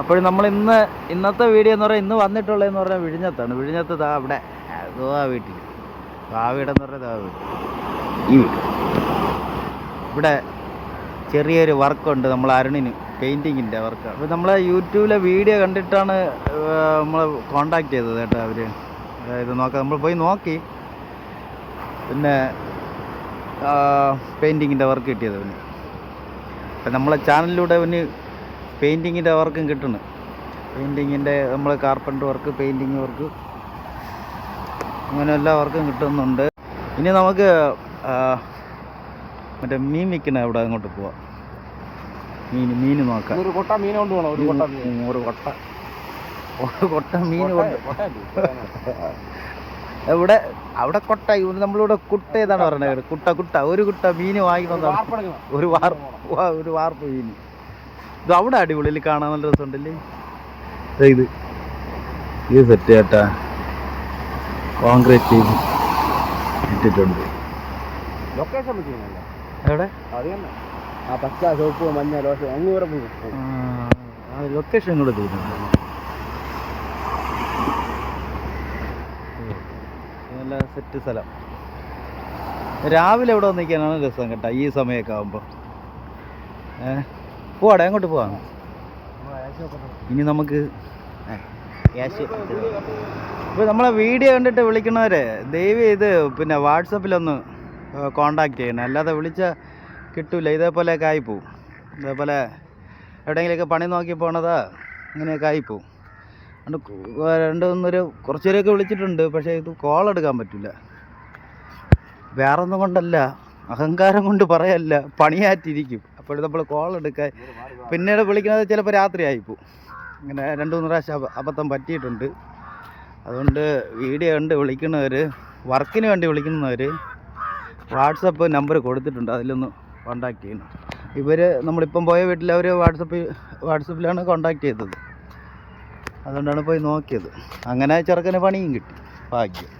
അപ്പോൾ നമ്മൾ ഇന്ന് ഇന്നത്തെ വീഡിയോ എന്ന് പറഞ്ഞാൽ ഇന്ന് വന്നിട്ടുള്ളതെന്ന് പറഞ്ഞാൽ വിഴിഞ്ഞത്താണ്. വിഴിഞ്ഞത്ത് ദാ അവിടെ. ആ വീട്ടിൽ. ആ വീടെന്ന് പറഞ്ഞാൽ ദാ വീട് ഈ വീട് ഇവിടെ ചെറിയൊരു വർക്കുണ്ട് നമ്മൾ അരുണിന്. പെയിന്റിങ്ങിന്റെ വർക്ക് അപ്പോൾ നമ്മളെ യൂട്യൂബിലെ വീഡിയോ കണ്ടിട്ടാണ് നമ്മൾ കോണ്ടാക്ട് ചെയ്തത് കേട്ടോ അവർ ഇത് നോക്കാം നമ്മൾ പോയി നോക്കി. പിന്നെ പെയിന്റിങ്ങിന്റെ വർക്ക് കിട്ടിയത് അവന്. അപ്പം നമ്മളെ ചാനലിലൂടെ അവന് പെയിന്റിങ്ങിന്റെ വർക്കും കിട്ടുന്നു പെയിന്റിങ്ങിന്റെ നമ്മൾ കാർപ്പന്റർ വർക്ക് പെയിന്റിങ് വർക്ക് അങ്ങനെ എല്ലാ വർക്കും കിട്ടുന്നുണ്ട്. ഇനി നമുക്ക് മറ്റേ മീൻ വിൽക്കണ അവിടെ അങ്ങോട്ട് പോവാം. മീൻ മീൻ നോക്കാം. ഒരു കൊട്ട മീൻ കൊണ്ട് പോകണം ഒരു കൊട്ട ഒരു കൊട്ട. ഒരു കൊട്ട മീൻ ഇവിടെ അവിടെ കൊട്ട. ഇവിടെ നമ്മളിവിടെ കുട്ട ഏതാണ് പറയുന്നത് കുട്ട. കുട്ട ഒരു കുട്ട മീൻ വാങ്ങിക്കുന്നതാണ് ഒരു വാർപ്പ് ഒരു വാർപ്പ് മീൻ. ഇത് അവിടെ അടിപൊളിയിൽ കാണാൻ നല്ല രസമുണ്ടല്ലേ? ദേ ഇത്. ഇത് സെറ്റ് ചേട്ടാ കോൺക്രീറ്റ് ഇട്ടിട്ടുണ്ട്. ലൊക്കേഷൻ എവിടെ? അത് തന്നെ. ആ പച്ച ചുവപ്പ് മഞ്ഞ ലോഷൻ അങ്ങ് വരെ പോകും. ലൊക്കേഷൻ കൂടെ ചെയ്തിട്ടുണ്ട് നല്ല സെറ്റ് സ്ഥലം. രാവിലെ ഇവിടെ വന്നിരിക്കാനാണ് രസം കേട്ടോ ഈ സമയമൊക്കെ ആകുമ്പോൾ ഏ? പോവാടെ അങ്ങോട്ട് പോവാം? ഇനി നമുക്ക് ക്യാഷ് ഇപ്പോൾ നമ്മളെ വീഡിയോ കണ്ടിട്ട് വിളിക്കണവരെ ദയവ് ചെയ്ത് പിന്നെ വാട്സപ്പിലൊന്ന് കോണ്ടാക്ട് ചെയ്യണം. അല്ലാതെ വിളിച്ച കിട്ടൂല. ഇതേപോലെയൊക്കെ ആയിപ്പോവും. ഇതേപോലെ എവിടെയെങ്കിലുമൊക്കെ പണി നോക്കി പോണതാ ഇങ്ങനെയൊക്കെ ആയിപ്പോവും. രണ്ട് മൂന്നൊരു കുറച്ച് വിളിച്ചിട്ടുണ്ട് പക്ഷേ ഇത് കോൾ എടുക്കാൻ പറ്റില്ല വേറെ ഒന്നും കൊണ്ടല്ല. അഹങ്കാരം കൊണ്ട് പറയല്ല. പണിയാറ്റിരിക്കും. അപ്പോൾ നമ്മൾ കോൾ എടുക്കാൻ പിന്നീട് വിളിക്കുന്നത് ചിലപ്പോൾ രാത്രി ആയിപ്പോവും ഇങ്ങനെ രണ്ട് മൂന്ന് പ്രാവശ്യം അബ- അബദ്ധം പറ്റിയിട്ടുണ്ട്. അതുകൊണ്ട് വീഡിയോ കണ്ട് വിളിക്കുന്നവർ വർക്കിന് വേണ്ടി വിളിക്കുന്നവർ വാട്സപ്പ് നമ്പർ കൊടുത്തിട്ടുണ്ട്. അതിലൊന്ന് കോണ്ടാക്ട് ചെയ്യണം. ഇവർ നമ്മളിപ്പം പോയ വീട്ടിൽ അവർ വാട്സപ്പ് വാട്സപ്പിലാണ് കോണ്ടാക്ട് ചെയ്തത്. അതുകൊണ്ടാണ് പോയി നോക്കിയത്. അങ്ങനെ ചെറുക്കന് പണിയും കിട്ടി. ഭാഗ്യം.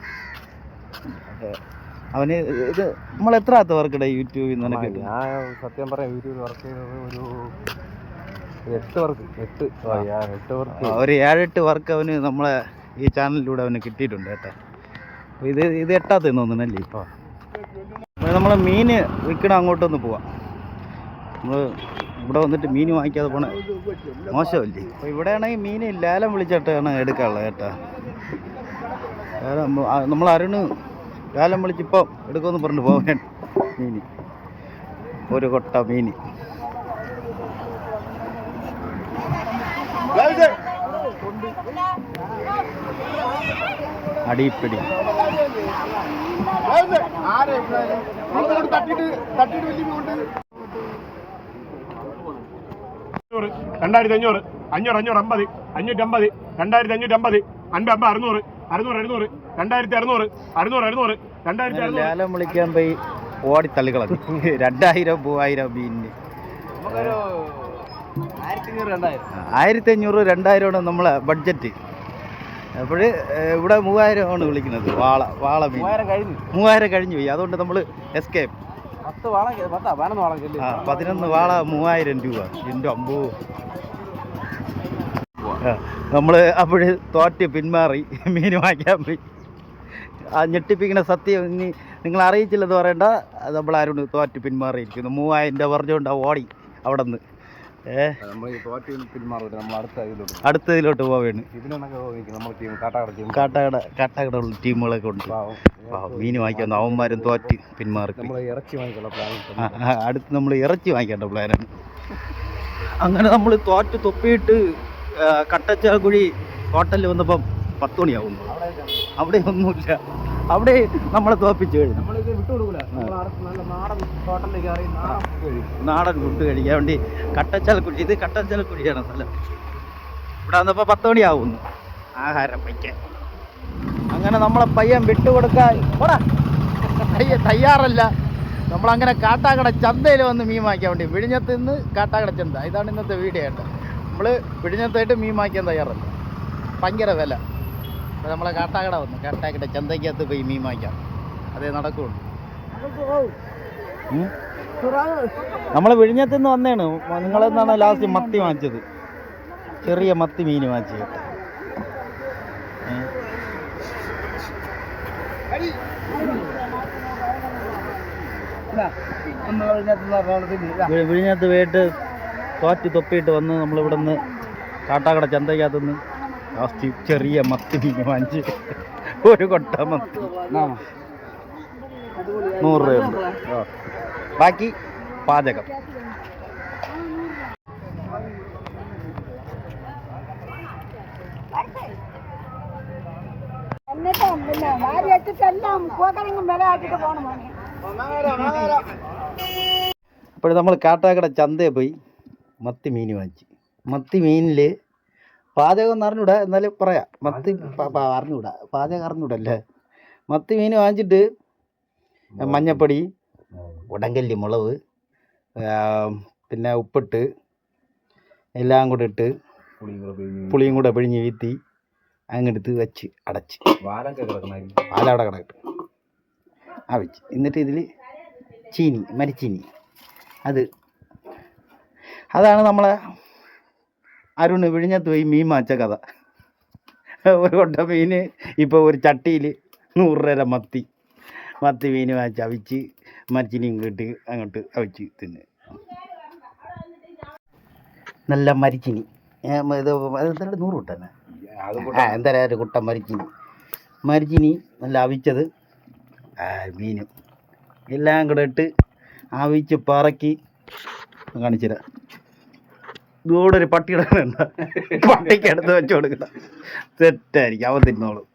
അവന് ഇത് നമ്മൾ എത്ര ആത്ത വർക്കിടെ യൂട്യൂബിൽ നിന്ന് നിനക്ക് ഞാൻ സത്യം പറയാം യൂട്യൂബിൽ വർക്ക് ചെയ്തത് ഒരു എട്ട് വർക്ക് എട്ട് എട്ട് വർക്ക് ഒരു ഏഴെട്ട് വർക്ക് അവന് നമ്മളെ ഈ ചാനലിലൂടെ അവന് കിട്ടിയിട്ടുണ്ട് കേട്ടോ. അപ്പോൾ ഇത് ഇത് എട്ടാത്ത തോന്നുന്നല്ലേ ഇപ്പോൾ നമ്മൾ മീൻ വിൽക്കണം അങ്ങോട്ടൊന്ന് പോവാം. നമ്മൾ ഇവിടെ വന്നിട്ട് മീൻ വാങ്ങിക്കാതെ പോണ മോശമല്ലേ? അപ്പോൾ ഇവിടെയാണെങ്കിൽ മീൻ ലേലം വിളിച്ചിട്ടാണ് എടുക്കാനുള്ളത് കേട്ടോ. നമ്മൾ അരുണ് ലേലം വിളിച്ചിപ്പോൾ എടുക്കുമെന്ന് പറഞ്ഞു പോകാൻ മീൻ ഒരു കൊട്ട മീൻ അടിപ്പിടി രണ്ടായിരത്തി അഞ്ഞൂറ് അഞ്ഞൂറ് അഞ്ഞൂറ് അമ്പത് അഞ്ഞൂറ്റമ്പത് രണ്ടായിരത്തി അഞ്ഞൂറ്റമ്പത് അൻപത് അമ്പത് അറുന്നൂറ്. അറുന്നൂറ് അറുന്നൂറ്. രണ്ടായിരത്തി അറുന്നൂറ് അറുന്നൂറ് എഴുന്നൂറ് രണ്ടായിരത്തി അറുന്നൂറ്. ലേലം വിളിക്കാൻ പോയി ഓടി തള്ളിക്കളഞ്ഞു രണ്ടായിരം മൂവായിരം മീനിന് ആയിരത്തി അഞ്ഞൂറ് രണ്ടായിരമാണ് നമ്മളെ ബഡ്ജറ്റ് അപ്പോൾ ഇവിടെ മൂവായിരമാണ് വിളിക്കുന്നത്. വാള വാള മീൻ. മൂവായിരം കഴിഞ്ഞു. മൂവായിരം കഴിഞ്ഞു പോയി. അതുകൊണ്ട് നമ്മൾ എസ്കേപ്പ് പത്ത് വാള പതിനൊന്ന് വാള മൂവായിരം രൂപ. എന്റെ അമ്പോ. നമ്മൾ അപ്പോൾ തോറ്റ് പിന്മാറി മീൻ വാങ്ങിക്കാൻ പോയി. ആ ഞെട്ടിപ്പിക്കുന്ന സത്യം ഇനി നിങ്ങൾ അറിയിച്ചില്ലെന്ന് പറയണ്ട. ആരോട് തോറ്റ് പിന്മാറിയിരിക്കുന്നു. മൂവായിരം രൂപ പറഞ്ഞുകൊണ്ട് ഓടി അവിടെ നിന്ന് അടുത്തതിലോട്ട് പോവാണ്. ഇതിനൊക്കെ നോക്കി നമ്മൾ ടീം കാട്ടാക്കട ടീം. കാട്ടാക്കട കാട്ടാക്കട ഉള്ള ടീമുകളൊക്കെ ഉണ്ട്. മീൻ വാങ്ങിക്കാൻ അവന്മാരും തോറ്റ് പിന്മാറി അടുത്ത് നമ്മൾ ഇറച്ചി വാങ്ങിക്കേണ്ട പ്ലാനാണ് അങ്ങനെ നമ്മൾ തോറ്റ് തൊപ്പിയിട്ട് ആ, കട്ടച്ചാക്കുഴി ഹോട്ടലിൽ വന്നപ്പം പത്ത് മണിയാവുന്നു അവിടെ ഒന്നുമില്ല. അവിടെ നമ്മളെ തോപ്പിച്ച് കഴിഞ്ഞു. നാടൻ ഫുഡ് കഴിക്കാൻ വേണ്ടി കട്ടച്ചാൽക്കുഴി ഇത് കട്ടച്ചാൽക്കുഴിയാണ് സ്ഥലം. ഇവിടെ വന്നപ്പോൾ പത്ത് മണിയാവുന്നു ആഹാരം വയ്ക്കാൻ. അങ്ങനെ നമ്മളെ പയ്യൻ വിട്ടുകൊടുക്കാൻ പോടാ. തയ്യാറല്ല. നമ്മളങ്ങനെ കാട്ടാക്കട ചന്തയിൽ വന്ന് മീൻ വാങ്ങിക്കാൻ വേണ്ടി. വിഴിഞ്ഞത്ത് നിന്ന് കാട്ടാക്കട ചന്ത. ഇതാണ് ഇന്നത്തെ വീഡിയോ കേട്ടോ. നമ്മൾ പിടിഞ്ഞത്തായിട്ട് മീൻ വാങ്ങിക്കാൻ തയ്യാറല്ല. ഭയങ്കര വില. അപ്പോൾ നമ്മളെ കാട്ടാക്കട വന്നു. കാട്ടാക്കട ചന്തയ്ക്കകത്ത് പോയി മീൻ വാങ്ങിക്കാം. അതേ നടക്കുള്ളൂ? നമ്മൾ വിഴിഞ്ഞത്ത് നിന്ന് വന്നേണ് നിങ്ങളെന്നാണ് ലാസ്റ്റ് മത്തി വാങ്ങിച്ചത്. ചെറിയ മത്തി മീൻ വാങ്ങിച്ചത്. വിഴിഞ്ഞത്ത് പോയിട്ട് തോറ്റ് തൊപ്പിയിട്ട് വന്ന് നമ്മളിവിടെ നിന്ന് കാട്ടാക്കട ചന്തയ്ക്കകത്തുനിന്ന് ലാസ്റ്റ് ചെറിയ മത്തി മീൻ വാങ്ങിച്ച് ഒരു കൊട്ട മത്തി. നൂറ് രൂപയുണ്ട്. ബാക്കി പാചകം. എന്നിട്ടും പിന്നെ വാരി വെച്ചിട്ടെല്ലാം പൂക്കരങ്ങും വില ആക്കിട്ട് പോകണം മോനെ. അപ്പോൾ നമ്മൾ കാട്ടാക്കട ചന്തയിൽ പോയി. മത്തി മീൻ വാങ്ങിച്ചു. മത്തി മീനിൽ പാചകം എന്ന് അറിഞ്ഞൂടാ എന്നാലും പറയാം. മത്തി അറിഞ്ഞൂടാ. പാചകം അറിഞ്ഞൂടല്ലേ? മത്തി മീൻ വാങ്ങിച്ചിട്ട് മഞ്ഞപ്പൊടി ഉടങ്കല്ലി മുളക് പിന്നെ ഉപ്പിട്ട് എല്ലാം കൂടെ ഇട്ട് പുളിയും കൂടെ പിഴിഞ്ഞ് വീത്തി അങ്ങെടുത്ത് വെച്ച് അടച്ച്. പാലവിടെ കിടക്കട്ടെ. ആ വെച്ച്. എന്നിട്ട് ഇതിൽ ചീനി മരിച്ചീനി. അത് അതാണ് നമ്മളെ അരുൺ വിഴിഞ്ഞത്ത് പോയി മീൻ മാച്ച കഥ. ഒരു കൊട്ട മീൻ ഇപ്പോൾ ഒരു ചട്ടിയിൽ നൂറ് രൂപ മത്തി. മത്തി മീൻ വാങ്ങിച്ച് അവിച്ച് മരിച്ചിനിയും കിട്ടി അങ്ങോട്ട് അവിച്ച് തിന്ന്. നല്ല മരിച്ചിനി. ഇത് എന്തായാലും നൂറ് കൂട്ടന്നെ? ആ എന്തായാലും ഒരു കുട്ട മരിച്ചിനി. മരിച്ചിനി നല്ല അവിച്ചത്. മീനും എല്ലാം കൂടെ ഇട്ട് അവിച്ച് പറക്കി കാണിച്ചുതരാം. ഇതോടെ ഒരു പട്ടിയുടെ കിടക്കുന്നുണ്ട് പട്ടിക്ക് അടുത്ത് വെച്ചു കൊടുക്കണം. തെറ്റായിരിക്കും അവൻ തിന്നോളും.